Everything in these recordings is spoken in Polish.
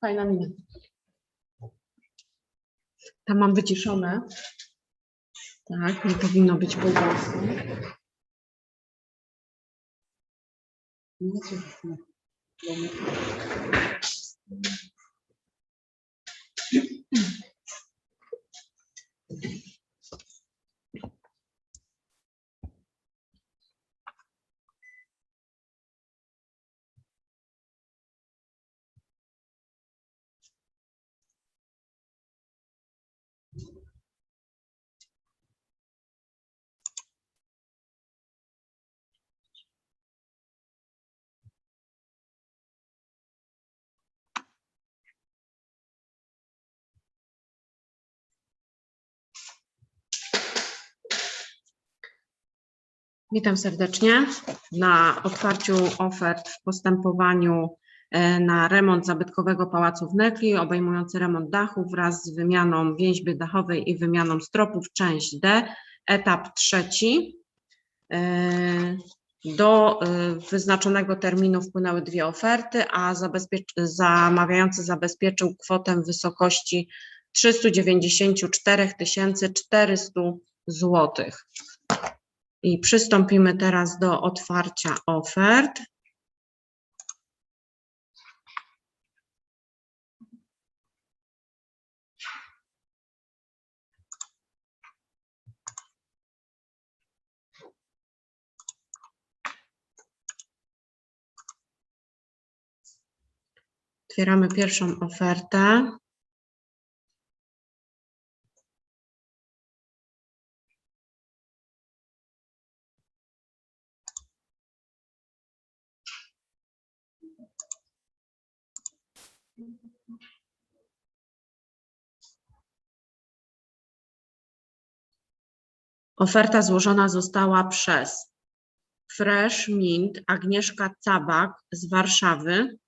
Fajna mina. Tam mam wyciszone. Tak, nie powinno być po. No, co Witam serdecznie na otwarciu ofert w postępowaniu e, na remont zabytkowego pałacu w Nekli, obejmujący remont dachów wraz z wymianą więźby dachowej i wymianą stropów, część D, etap trzeci. E, Do e, wyznaczonego terminu wpłynęły dwie oferty, a zabezpiecz- zamawiający zabezpieczył kwotę w wysokości 394 400 złotych. I przystąpimy teraz do otwarcia ofert. Otwieramy pierwszą ofertę. Oferta złożona została przez Fresh Mint Agnieszka Cabak z Warszawy.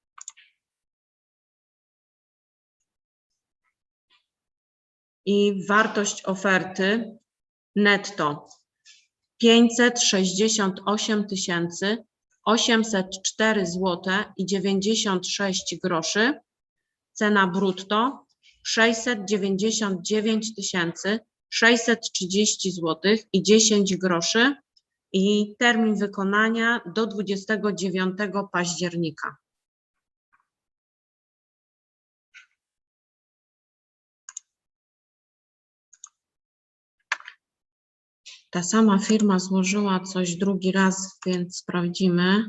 I wartość oferty netto 568 804 zł i 96 groszy. Cena brutto 699 630 zł i 10 groszy i termin wykonania do 29 października. Ta sama firma złożyła coś drugi raz, więc sprawdzimy,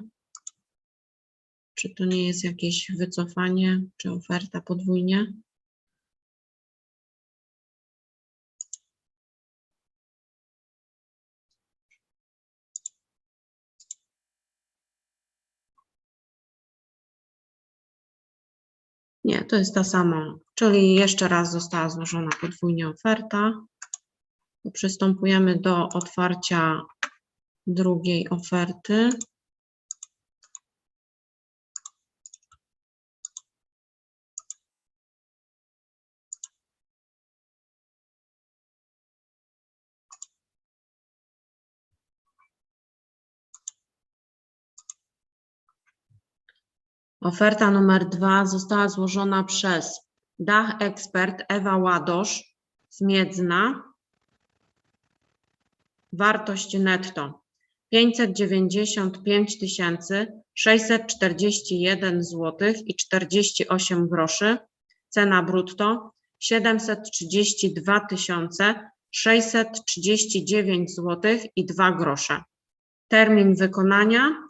czy to nie jest jakieś wycofanie, czy oferta podwójnie. Nie, to jest ta sama, czyli jeszcze raz została złożona podwójnie oferta. Przystępujemy do otwarcia drugiej oferty. Oferta numer dwa została złożona przez Dach Ekspert Ewa Ładosz z Miedzna. Wartość netto 595 641 zł i 48 groszy. Cena brutto 732 639 zł i 2 grosze. Termin wykonania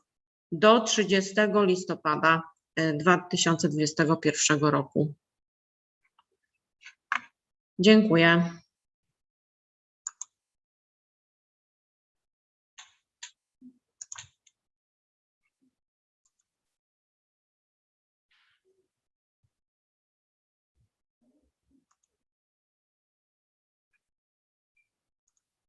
do 30 listopada 2021 roku. Dziękuję.